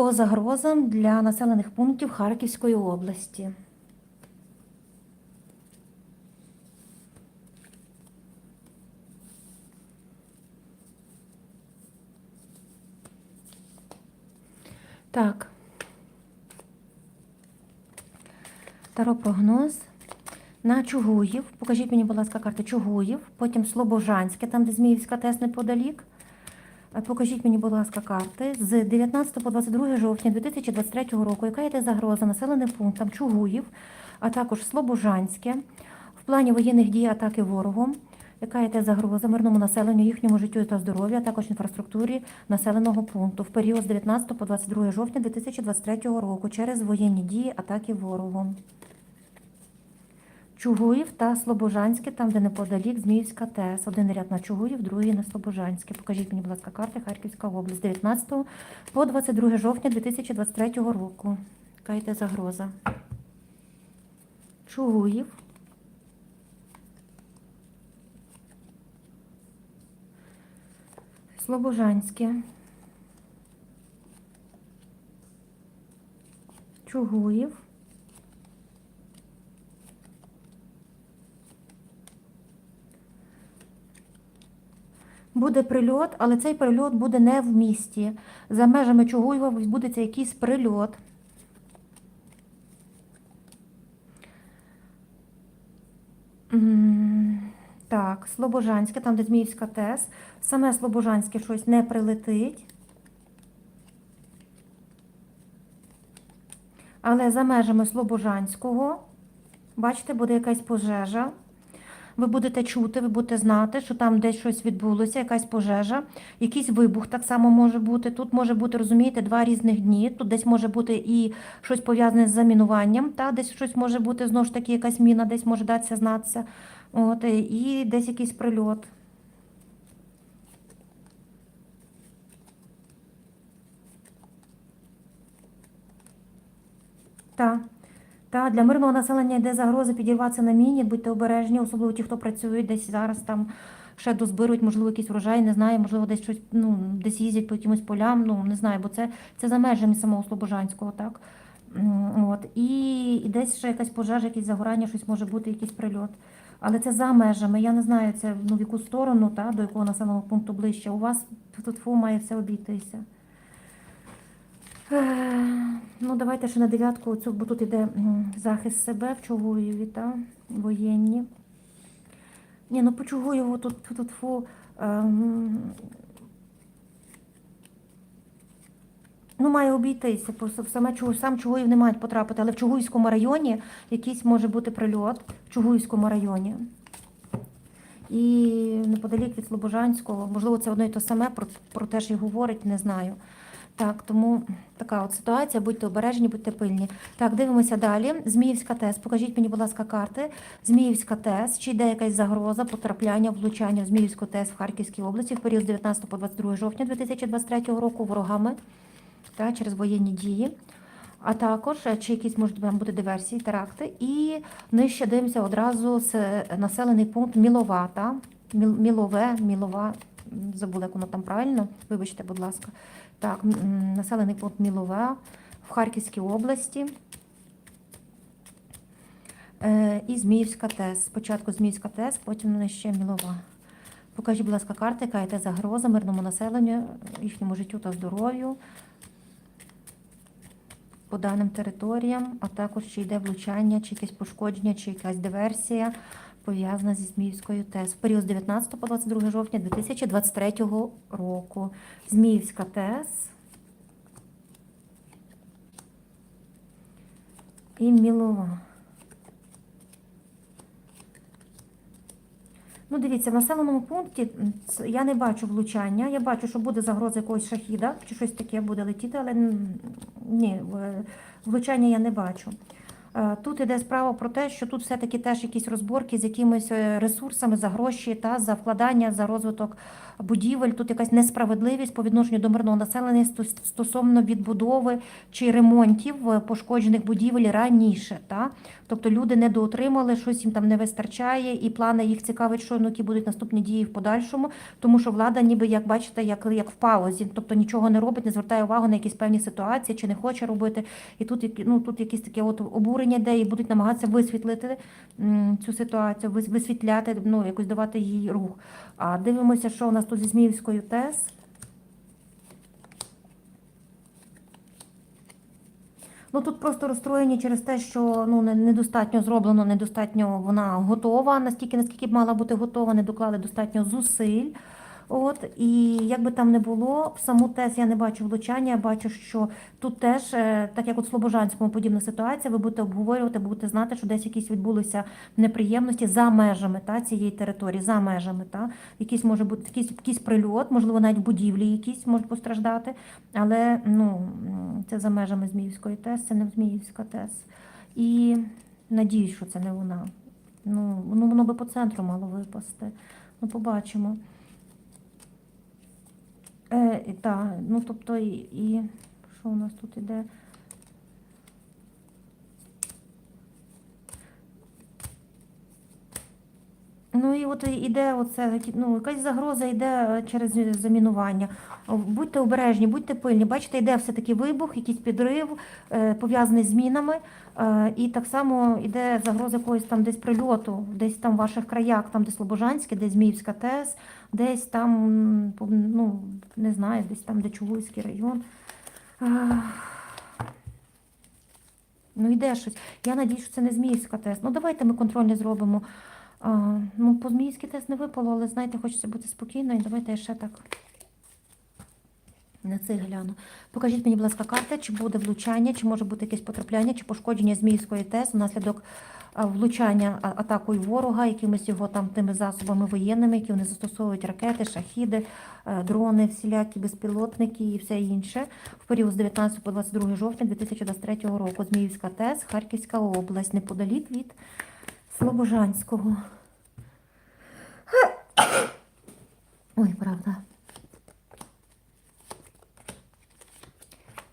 по загрозам для населених пунктів Харківської області. Так. Таро прогноз на Чугуїв. Покажіть мені, будь ласка, карти Чугуїв, потім Слобожанське, там, де Зміївська ТЕС неподалік. Покажіть мені, будь ласка, карти з 19 по 22 жовтня 2023 року, яка йде загроза населеним пунктам Чугуїв, а також Слобожанське, в плані воєнних дій атаки ворогом, яка йде загроза мирному населенню, їхньому життю та здоров'ю, а також інфраструктурі населеного пункту в період з 19 по 22 жовтня 2023 року через воєнні дії атаки ворогом. Чугуїв та Слобожанське, там, де неподалік Зміївська ТЕС. Один ряд на Чугуїв, другий на Слобожанське. Покажіть мені, будь ласка, карти Харківська область 19 по 22 жовтня 2023 року. Яка йде загроза? Чугуїв. Слобожанське. Чугуїв. Буде прильот, але цей прильот буде не в місті. За межами Чугуєва відбудеться якийсь прильот. Так, Слобожанське, там де Зміївська ТЕС. Саме Слобожанське щось не прилетить. Але за межами Слобожанського, бачите, буде якась пожежа. Ви будете чути, ви будете знати, що там десь щось відбулося, якась пожежа, якийсь вибух так само може бути. Тут може бути, розумієте, два різних дні. Тут десь може бути і щось пов'язане з замінуванням, та десь щось може бути знову ж таки, якась міна, десь може датися знатися. От, і десь якийсь прильот. Так. Та для мирного населення йде загроза підірватися на міні, будьте обережні, особливо ті, хто працюють десь зараз там ще дозбирують, можливо, якийсь врожай, не знаю, можливо, десь щось, ну, десь їздять по якимось полям, ну не знаю, бо це, це за межами самого Слобожанського, так? От. І, і десь ще якась пожежа, якесь загорання, щось може бути, якийсь прильот. Але це за межами. Я не знаю, це ну, в яку сторону, та, до якого населеного пункту ближче. У вас тут фу має все обійтися. Ну, давайте ще на дев'ятку, бо тут іде м, захист себе в Чугуєві, та, воєнні. Ні, ну по Чугуєву тут, тут, тут фу, ем, ну, має обійтися, саме Чугуїв, сам Чугуїв не мають потрапити, але в Чугуївському районі якийсь може бути прильот, в Чугуївському районі. І неподалік від Слобожанського, можливо, це одно і те саме, про, про те ж і говорить, не знаю. Так, тому така от ситуація, будьте обережні, будьте пильні. Так, дивимося далі. Зміївська ТЕС. Покажіть мені, будь ласка, карти. Зміївська ТЕС. Чи йде якась загроза потрапляння, влучання в Зміївську ТЕС в Харківській області в період з 19 по 22 жовтня 2023 року ворогами та, через воєнні дії. А також е, чи якісь можуть бути диверсії, теракти. І нижче дивимося одразу з е, населений пункт Міловата. Мілове, Мілова, забула, як воно там правильно, вибачте, будь ласка. Так, населений пункт Мілове в Харківській області. Е, І Зміївська ТЕС. Спочатку Зміївська ТЕС, потім нижче Мілова. Покажіть, будь ласка, карти, яка йде загроза мирному населенню, їхньому життю та здоров'ю по даним територіям, а також чи йде влучання, чи якесь пошкодження, чи якась диверсія пов'язана зі Зміївською ТЕС в період з 19 по 22 жовтня 2023 року. Зміївська ТЕС і Мілова. Ну, дивіться, в населеному пункті я не бачу влучання. Я бачу, що буде загроза якогось шахіда, чи щось таке буде летіти, але ні, влучання я не бачу. Е, Тут іде справа про те, що тут все-таки теж якісь розборки з якимись е, ресурсами за гроші та за вкладання за розвиток будівель. Тут якась несправедливість по відношенню до мирного населення стосовно відбудови чи ремонтів е, пошкоджених будівель раніше. Та? Тобто люди недоотримали, щось їм там не вистачає, і плани їх цікавить, що ну, які будуть наступні дії в подальшому, тому що влада, ніби як бачите, як, як в паузі, тобто нічого не робить, не звертає увагу на якісь певні ситуації чи не хоче робити. І тут ну, тут якісь таке от обурення, де і будуть намагатися висвітлити цю ситуацію, вис- висвітляти, ну якось давати їй рух. А дивимося, що у нас тут зі Зміївською ТЕС. Ну тут просто розстроєні через те, що ну не- недостатньо зроблено, недостатньо вона готова, настільки, наскільки б мала бути готова, не доклали достатньо зусиль. От і як би там не було, в саму ТЕС я не бачу влучання. Я бачу, що тут теж, е, так як в Слобожанському подібна ситуація, ви будете обговорювати, будете знати, що десь якісь відбулися неприємності за межами та цієї території, за межами. Та якийсь може бути якийсь, якийсь прильот, можливо, навіть будівлі якісь можуть постраждати. Але ну це за межами Зміївської ТЕС, це не Зміївська ТЕС. І надіюсь, що це не вона. Ну, ну воно би по центру мало випасти. Ну, побачимо. Е, та, ну тобто і, і що у нас тут іде? Ну і от іде оце, ну, якась загроза йде е, через замінування. Будьте обережні, будьте пильні. Бачите, йде все-таки вибух, якийсь підрив, е, пов'язаний з мінами. Е, і так само йде загроза якогось там десь прильоту, десь там в ваших краях, там де Слобожанське, десь Зміївська ТЕС, десь там, ну, не знаю, десь там, де Чугуйський район. Ну, йде щось. Я надію, що це не Зміївська ТЕС. Ну, давайте ми контрольний зробимо. А, ну, по Зміївській ТЕС не випало, але знаєте, хочеться бути спокійною. Давайте я ще так на це гляну. Покажіть мені, будь ласка, карта, чи буде влучання, чи може бути якесь потрапляння, чи пошкодження Зміївської ТЕС внаслідок влучання атакою ворога, якимись його там тими засобами воєнними, які вони застосовують ракети, шахіди, дрони, всілякі безпілотники і все інше. В період з 19 по 22 жовтня 2023 року Зміївська ТЕС, Харківська область, неподалік від Слобожанського. Ой, правда.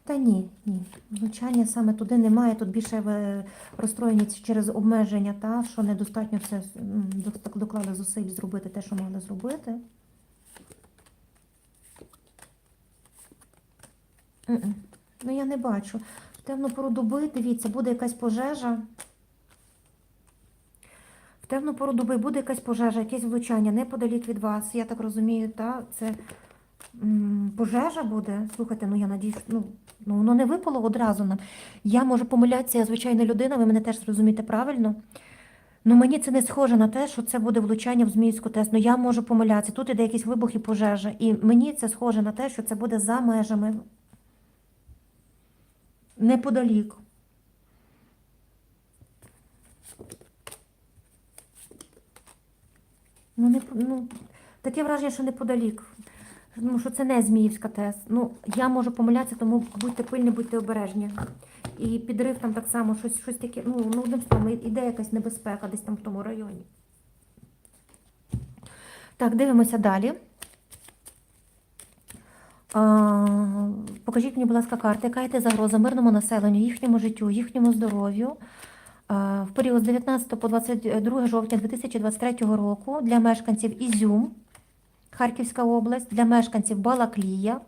Та ні, ні. Влучання саме туди немає. Тут більше ви розстроєні через обмеження, та що недостатньо все доклали зусиль зробити те, що мали зробити. Ну я не бачу. В темну доби, дивіться, буде якась пожежа. В темну пору доби буде якась пожежа, якесь влучання неподалік від вас. Я так розумію, та це пожежа буде. Слухайте, ну я надіюсь, ну, ну воно не випало одразу нам. Я можу помилятися, я звичайна людина, ви мене теж зрозумієте правильно. Ну мені це не схоже на те, що це буде влучання в Зміївську ТЕС. Ну я можу помилятися. Тут іде якийсь вибух і пожежа. І мені це схоже на те, що це буде за межами. Неподалік. Ну, не, ну, таке враження, що неподалік. Ну, що це не Зміївська ТЕС. Ну, я можу помилятися, тому будьте пильні, будьте обережні. І підрив там так само, щось, щось таке, ну, ну одним словом, іде якась небезпека десь там в тому районі. Так, дивимося далі. А, покажіть мені, будь ласка, карти, яка йде загроза мирному населенню, їхньому життю, їхньому здоров'ю. А, В період з 19 по 22 жовтня 2023 року для мешканців Ізюм, Харківська область, для мешканців Балаклія,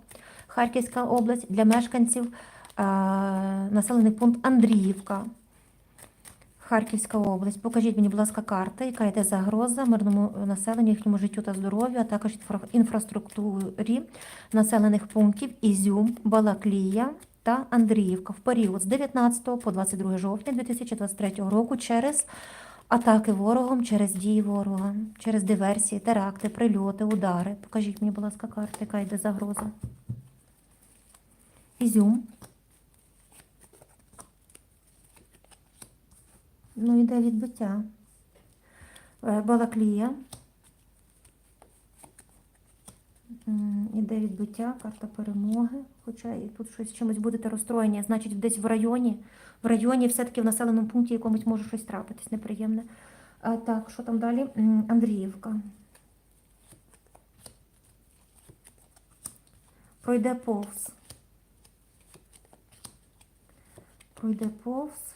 Харківська область, для мешканців а, населений пункт Андріївка, Харківська область. Покажіть мені, будь ласка, карти, яка йде загроза мирному населенню, їхньому життю та здоров'ю, а також інфраструктурі населених пунктів Ізюм, Балаклія та Андріївка в період з 19 по 22 жовтня 2023 року через атаки ворогом, через дії ворога, через диверсії, теракти, прильоти, удари. Покажіть мені, будь ласка, карти, яка йде загроза. Ізюм. Ну, йде відбиття. Е, Балаклія. Іде відбиття, карта перемоги. Хоча і тут щось чимось будете розстроєні. Значить, десь в районі, в районі, все-таки в населеному пункті якомусь може щось трапитись неприємне. А, так, що там далі? Андріївка. Пройде повз. Пройде повз.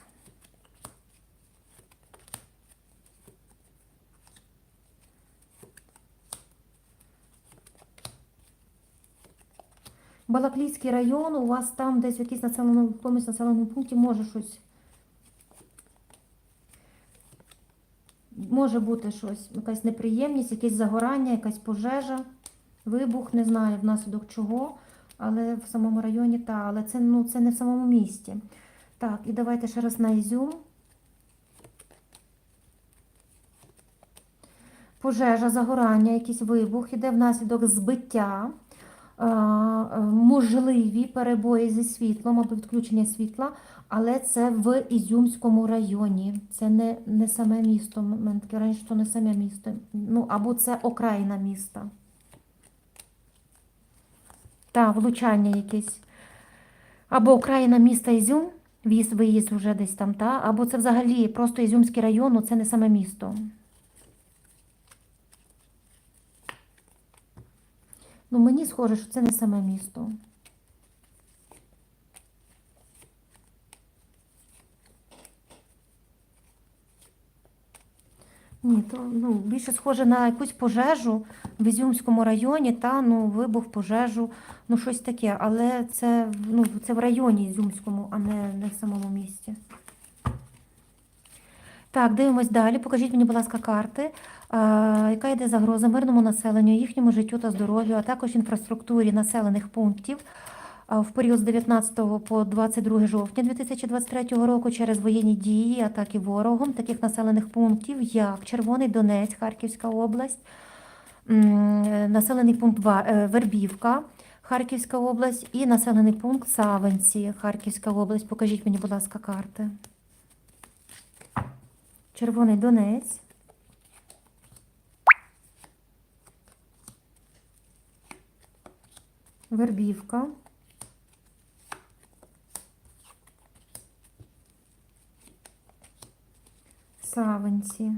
Балаклійський район, у вас там десь в якійсь населеному, якомусь населеному пункті може щось. Може бути щось, якась неприємність, якесь загорання, якась пожежа, вибух, не знаю внаслідок чого, але в самому районі та, але це, ну, це не в самому місті. Так, і давайте ще раз на Ізюм. Пожежа, загорання, якийсь вибух, іде внаслідок збиття, можливі перебої зі світлом або відключення світла, але це в Ізюмському районі. Це не, не саме місто. Раніше, що не саме місто. Ну, або це окраїна міста. Так, влучання якесь. Або окраїна міста Ізюм, в'їзд, виїзд вже десь там, та? або це взагалі просто Ізюмський район, ну, це не саме місто. Ну, мені схоже, що це не саме місто. Ні, то ну, більше схоже на якусь пожежу в Ізюмському районі, та ну, вибух, пожежу, ну щось таке. Але це, ну, це в районі Ізюмському, а не, не в самому місті. Так, дивимось далі. Покажіть мені, будь ласка, карти. Яка йде загроза мирному населенню, їхньому життю та здоров'ю, а також інфраструктурі населених пунктів в період з 19 по 22 жовтня 2023 року через воєнні дії, атаки ворогом таких населених пунктів, як Червоний Донець, Харківська область, населений пункт е, Вербівка, Харківська область і населений пункт Савенці, Харківська область. Покажіть мені, будь ласка, карти. Червоний Донець. Вербівка. Савинці.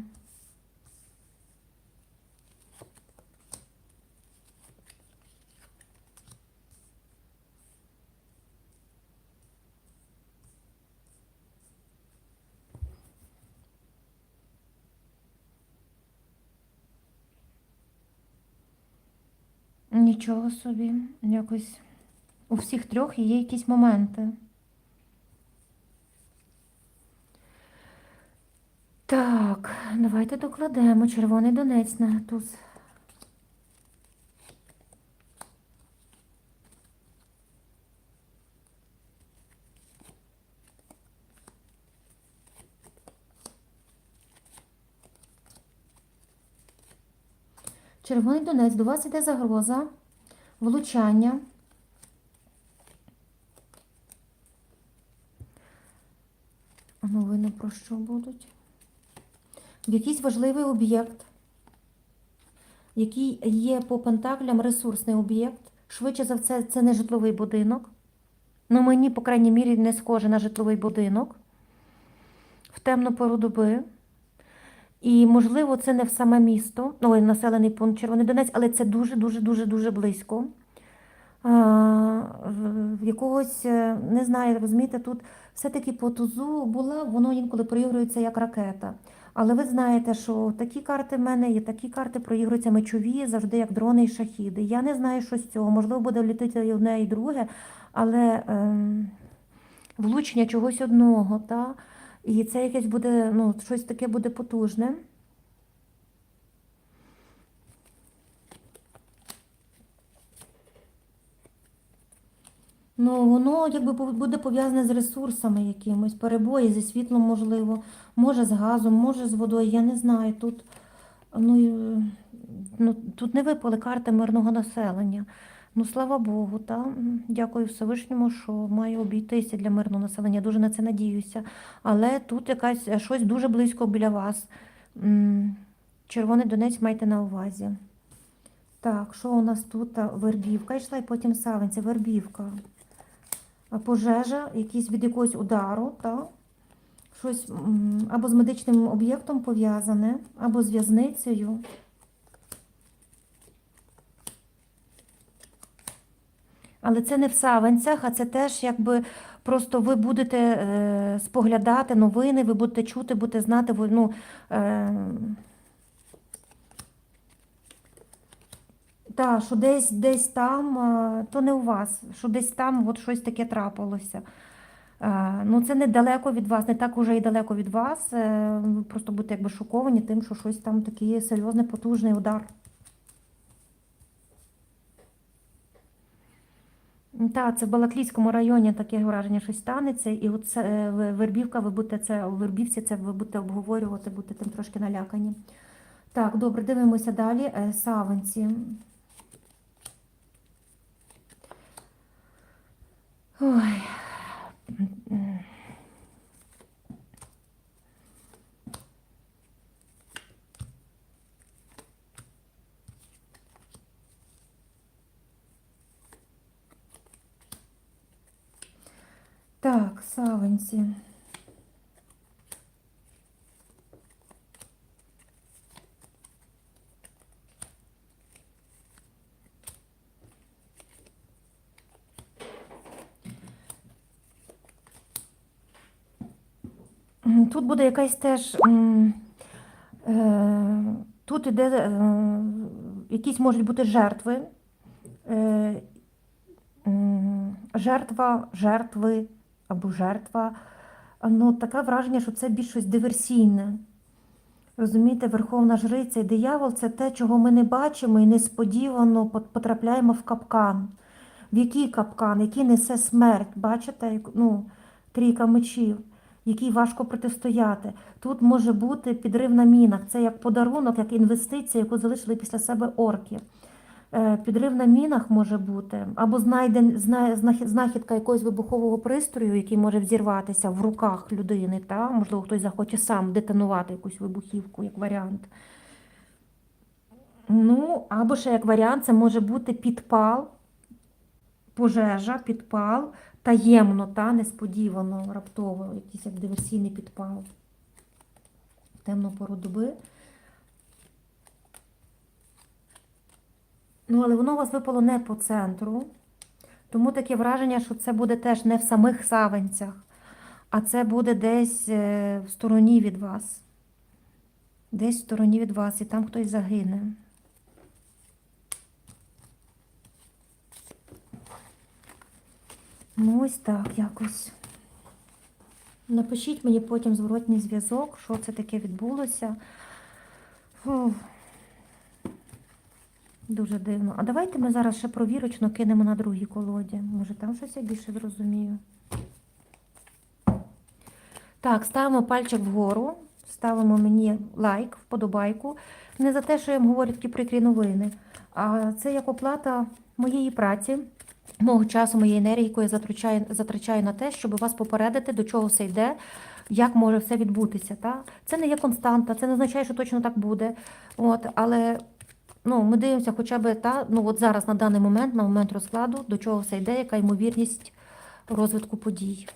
Нічого собі, якось у всіх трьох є якісь моменти. Так, давайте докладемо червоний донець на туз. Червоний донець, до вас іде загроза, влучання. Новини про що будуть? Якийсь важливий об'єкт, який є по пентаклям ресурсний об'єкт. Швидше за все, це не житловий будинок. Ну, мені, по крайній мірі, не схоже на житловий будинок в темну пору доби. І, можливо, це не в саме місто, ну, населений пункт Червоний Донець, але це дуже-дуже-дуже-дуже близько. А, в- якогось, е, не знаю, розумієте, тут все-таки по тузу була, воно інколи проігрується як ракета. Але ви знаєте, що такі карти в мене є, такі карти проігруються мечові, завжди як дрони і шахіди. Я не знаю, що з цього. Можливо, буде літати і одне, і друге, але ем, влучення чогось одного, та? І це якесь буде, ну, щось таке буде потужне. Ну, воно якби буде пов'язане з ресурсами якимось, перебої зі світлом, можливо, може з газом, може з водою, я не знаю. Тут, ну, ну, тут не випали карти мирного населення. Ну, слава Богу, та дякую Всевишньому, що має обійтися для мирного населення. Дуже на це надіюся. Але тут якась е, щось дуже близько біля вас. Червоний Донець майте на увазі. Так, що у нас тут? Вербівка йшла і потім савинця. Вербівка. Пожежа, якийсь від якогось удару, так? Щось або з медичним об'єктом пов'язане, або з в'язницею. Але це не в савинцях, а це теж якби просто ви будете е, споглядати новини, ви будете чути, будете знати, ви, ну, е, та, що десь, десь там, е, то не у вас, що десь там от щось таке трапилося. Е, ну, це недалеко від вас, не так уже і далеко від вас. Е, ви просто будете якби шоковані тим, що щось там такий серйозний, потужний удар. Так, це в Балаклійському районі таке враження, щось станеться, і от це е, Вербівка, ви будете це у Вербівці, це ви будете обговорювати, будете тим трошки налякані. Так, добре, дивимося далі. Саванці. Савинці. Ой. Так, савинці. М, Тут буде якась теж. е, Тут іде, е, якісь можуть бути жертви. Е, Жертва, жертви або жертва. Ну, таке враження, що це більш щось диверсійне. Розумієте, Верховна Жриця і диявол це те, чого ми не бачимо і несподівано потрапляємо в капкан. В який капкан, який несе смерть, бачите, ну, трійка мечів, який важко протистояти. Тут може бути підрив на мінах. Це як подарунок, як інвестиція, яку залишили після себе орки. Е, Підрив на мінах може бути, або знайден, знахідка якогось вибухового пристрою, який може взірватися в руках людини. Та? Можливо, хтось захоче сам детонувати якусь вибухівку, як варіант. Ну, або ще як варіант, це може бути підпал, пожежа, підпал, таємно, та, несподівано, раптово, якийсь як диверсійний підпал. в Темну пору доби. Ну, але воно у вас випало не по центру. Тому таке враження, що це буде теж не в самих савинцях, а це буде десь е, в стороні від вас. Десь в стороні від вас, і там хтось загине. Ну, ось так якось. Напишіть мені потім зворотній зв'язок, що це таке відбулося. Фух. Дуже дивно. А давайте ми зараз ще провірочно кинемо на другій колоді. Може там щось я більше зрозумію. Так, ставимо пальчик вгору, ставимо мені лайк, вподобайку. Не за те, що я вам говорю такі прикрі новини, а це як оплата моєї праці, мого часу, моєї енергії, яку я затрачаю, затрачаю на те, щоб вас попередити, до чого все йде, як може все відбутися. Та? Це не є константа, це не означає, що точно так буде. От, але ну, ми дивимося хоча б та, ну, от зараз на даний момент, на момент розкладу, до чого все йде, яка ймовірність розвитку подій.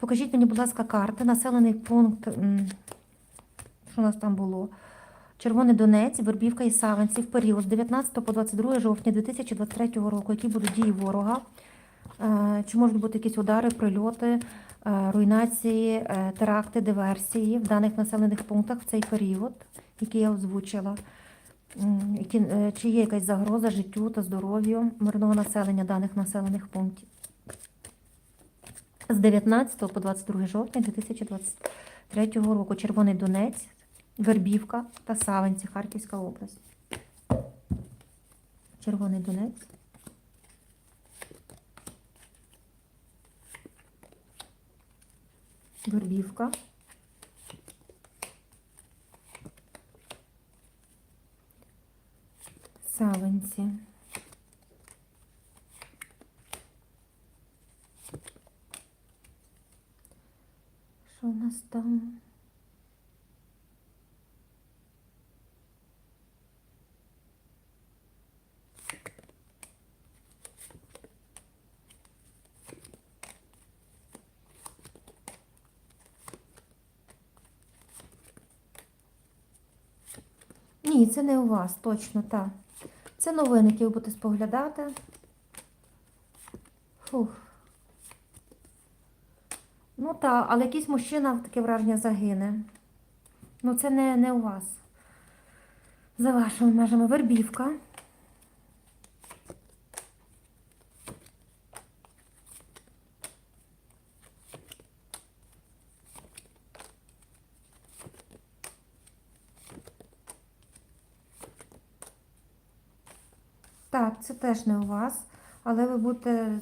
Покажіть мені, будь ласка, карти, населений пункт, що у нас там було? Червоний Донець, Вербівка і Савинці в період з 19 по 22 жовтня 2023 року, які будуть дії ворога, Е, чи можуть бути якісь удари, прильоти, е, руйнації, е, теракти, диверсії в даних населених пунктах в цей період, який я озвучила. Е, Чи є якась загроза життю та здоров'ю мирного населення даних населених пунктів? З 19 по 22 жовтня 2023 року Червоний Донець, Вербівка та Савинці, Харківська область. Червоний Донець. Вербівка. саванці. Що у нас там? Ні, це не у вас точно, так. Це новини, які ви будете споглядати. Фух. Ну так, але якийсь мужчина таке враження загине. Ну це не, не у вас. За вашими межами вербівка. Так, це теж не у вас, але ви будете, е,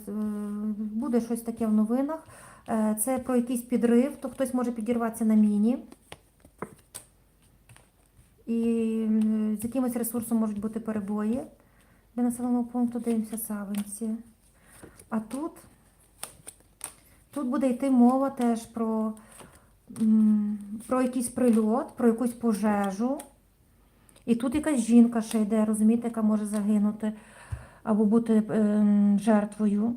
буде щось таке в новинах. Е, Це про якийсь підрив, то хтось може підірватися на міні. І з якимось ресурсом можуть бути перебої. Для населеного пункту дивимося Савинці. А тут, тут буде йти мова теж про, про якийсь прильот, про якусь пожежу. І тут якась жінка ще йде, розумієте, яка може загинути або бути ем, жертвою.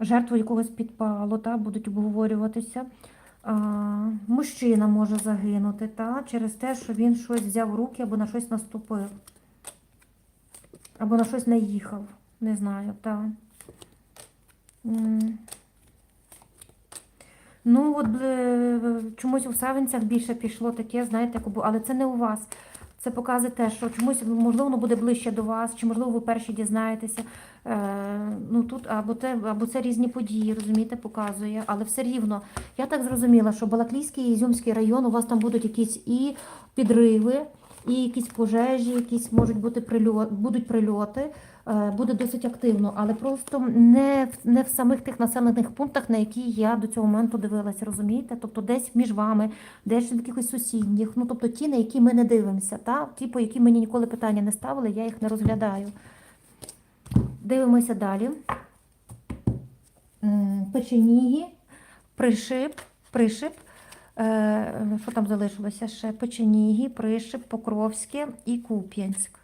Жертвою якогось підпалу, та, будуть обговорюватися. А, мужчина може загинути та, через те, що він щось взяв в руки або на щось наступив. Або на щось наїхав. Не знаю, так. Ну, от е, чомусь у Савинцях більше пішло таке, знаєте, але це не у вас. Це показує те, що чомусь, можливо, буде ближче до вас, чи можливо ви перші дізнаєтеся. Е, ну тут або те, або це різні події, розумієте, показує. Але все рівно, я так зрозуміла, що Балаклійський і Ізюмський район, у вас там будуть якісь і підриви, і якісь пожежі, якісь можуть бути прильот, будуть прильоти. Е, буде досить активно, але просто не в, не в самих тих населених пунктах, на які я до цього моменту дивилася, розумієте? Тобто десь між вами, десь в якихось сусідніх, ну тобто ті, на які ми не дивимося, та? ті, по які мені ніколи питання не ставили, я їх не розглядаю. Дивимося далі. Печеніги, пришип, пришип. Е, Що там залишилося ще? Печеніги, Пришип, Покровське і Куп'янськ.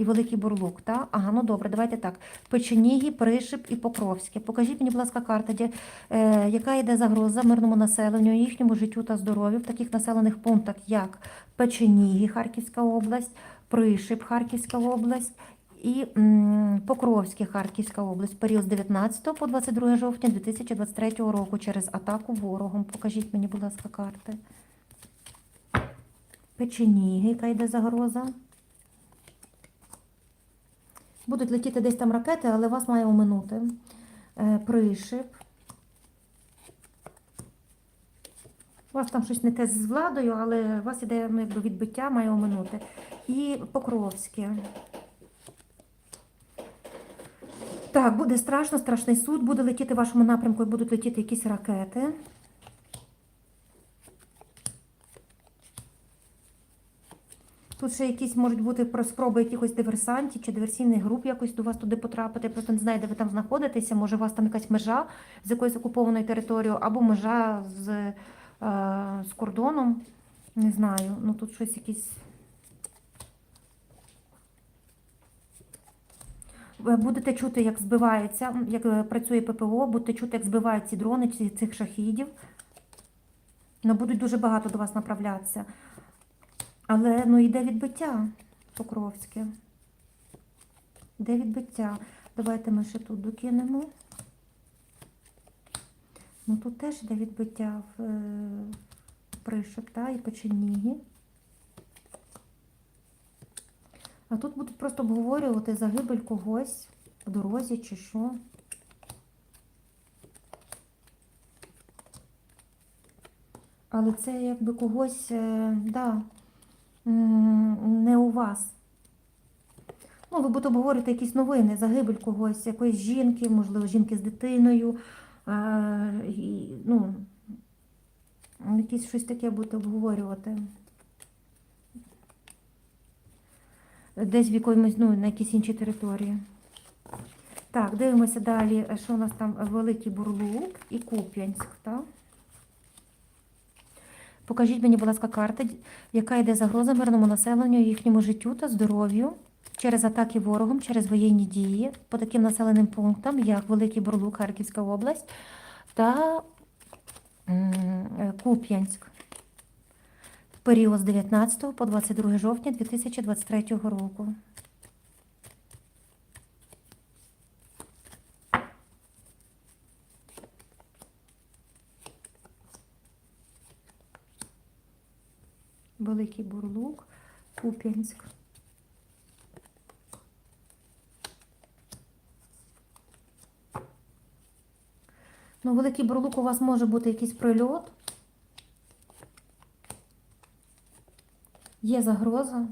І Великий Бурлук, так? Ага, ну добре, давайте так. Печеніги, Пришип і Покровське. Покажіть мені, будь ласка, карта, де, е, яка йде загроза мирному населенню, їхньому життю та здоров'ю в таких населених пунктах, як Печеніги, Харківська область, Пришип, Харківська область і Покровське, Харківська область, період з 19 по 22 жовтня 2023 року через атаку ворогом. Покажіть мені, будь ласка, карти. Печеніги, яка йде загроза. Будуть летіти десь там ракети, але вас має оминути. Е, Пришип. У вас там щось не те з владою, але у вас іде ну, якби відбиття, має оминути. І Покровське. Так, буде страшно, страшний суд, буде летіти в вашому напрямку і будуть летіти якісь ракети. Тут ще якісь можуть бути про спроби якихось диверсантів чи диверсійних груп якось до вас туди потрапити. Я просто не знаю, де ви там знаходитеся. Може, у вас там якась межа з якоюсь окупованою територією, або межа з, е, з кордоном. Не знаю. Ну тут щось якісь. Будете чути, як збивається, як е, працює ППО, будете чути, як збивають ці дрони, цих шахідів. Ну, будуть дуже багато до вас направлятися. Але ну йде відбиття Покровське. Йде відбиття. Давайте ми ще тут докинемо. Ну тут теж йде відбиття в е, Пришип, та, і Печеніги. А тут будуть просто обговорювати загибель когось в дорозі чи що. Але це якби когось, е, да, м, не у вас. Ну, ви будете обговорювати якісь новини, загибель когось, якоїсь жінки, можливо, жінки з дитиною. е, і, ну, якісь щось таке будете обговорювати. Десь в якомусь, ну, на якійсь іншій території. Так, дивимося далі, що у нас там Великий Бурлук і Куп'янськ, так? Покажіть мені, будь ласка, карта, яка йде загроза мирному населенню, їхньому життю та здоров'ю через атаки ворогом, через воєнні дії по таким населеним пунктам, як Великий Бурлук, Харківська область та Куп'янськ. період з 19 по 22 жовтня 2023 року. Великий Бурлук, Куп'янськ. Ну, Великий Бурлук у вас може бути якийсь прильот. Є загроза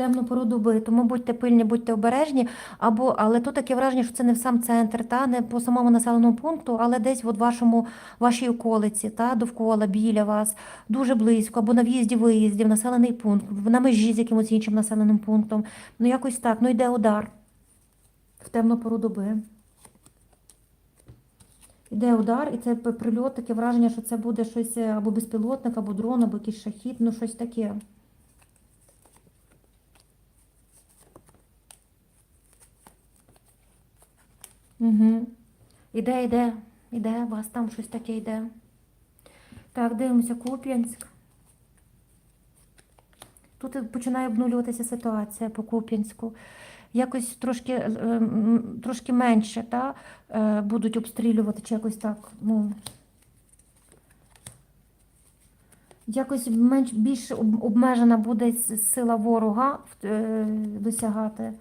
темну пору доби, тому будьте пильні, будьте обережні. Або, але тут таке враження, що це не в сам центр, та, не по самому населеному пункту, але десь от вашому, вашій околиці, та, довкола, біля вас, дуже близько, або на в'їзді, виїзді, в населений пункт, на межі з якимось іншим населеним пунктом. Ну, якось так. Ну, йде удар в темну пору доби. Іде удар, і це прильот, таке враження, що це буде щось або безпілотник, або дрон, або якийсь шахід, ну щось таке. Іде, іде, іде, у вас там щось таке йде. Так, дивимося, Куп'янськ. Тут починає обнулюватися ситуація по Куп'янську. Якось трошки, е, трошки менше та, е, будуть обстрілювати, чи якось так. Ну, якось менш, більш обмежена буде сила ворога е, досягати.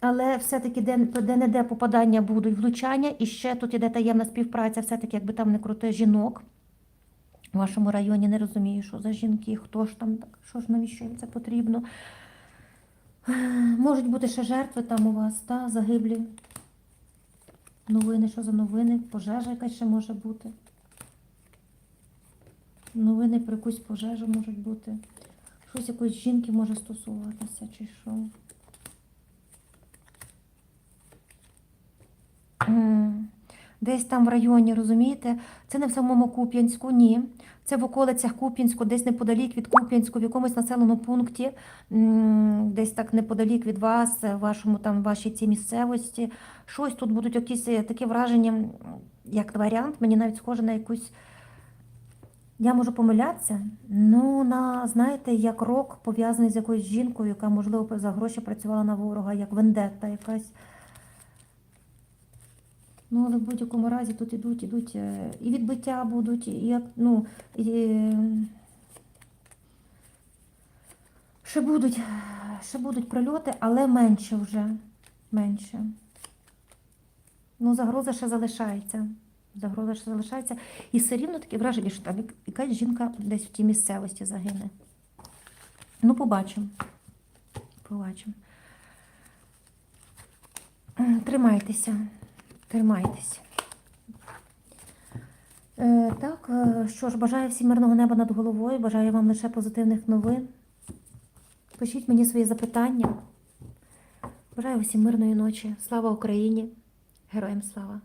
Але все-таки де, де не де попадання будуть, влучання, і ще тут іде таємна співпраця, все-таки, якби там не крути жінок. У вашому районі не розумію, що за жінки, хто ж там, так, що ж навіщо їм це потрібно. Можуть бути ще жертви там у вас, та, загиблі. Новини, що за новини? Пожежа якась ще може бути. Новини про якусь пожежу можуть бути. Щось якоїсь жінки може стосуватися, чи що. Десь там в районі, розумієте? Це не в самому Куп'янську, ні. Це в околицях Куп'янську, десь неподалік від Куп'янську, в якомусь населеному пункті, десь так неподалік від вас, е, вашому там вашій цій місцевості. Щось тут будуть якісь е, такі враження, як варіант, мені навіть схоже на якусь. Я можу помилятися, ну на знаєте, як рок пов'язаний з якоюсь жінкою, яка, можливо, за гроші працювала на ворога, як вендетта якась. Ну, але в будь-якому разі тут ідуть, ідуть е, і відбиття будуть, і ну, і, е, ще будуть, ще будуть прильоти, але менше вже. Менше. Ну, загроза ще залишається. Загроза ще залишається. І все рівно таке враження, що там якась жінка десь в тій місцевості загине. Ну, побачимо. Побачимо. Тримайтеся. Тримайтеся. Е, так, е, що ж, бажаю всім мирного неба над головою, бажаю вам лише позитивних новин. Пишіть мені свої запитання. Бажаю всім мирної ночі. Слава Україні! Героям слава!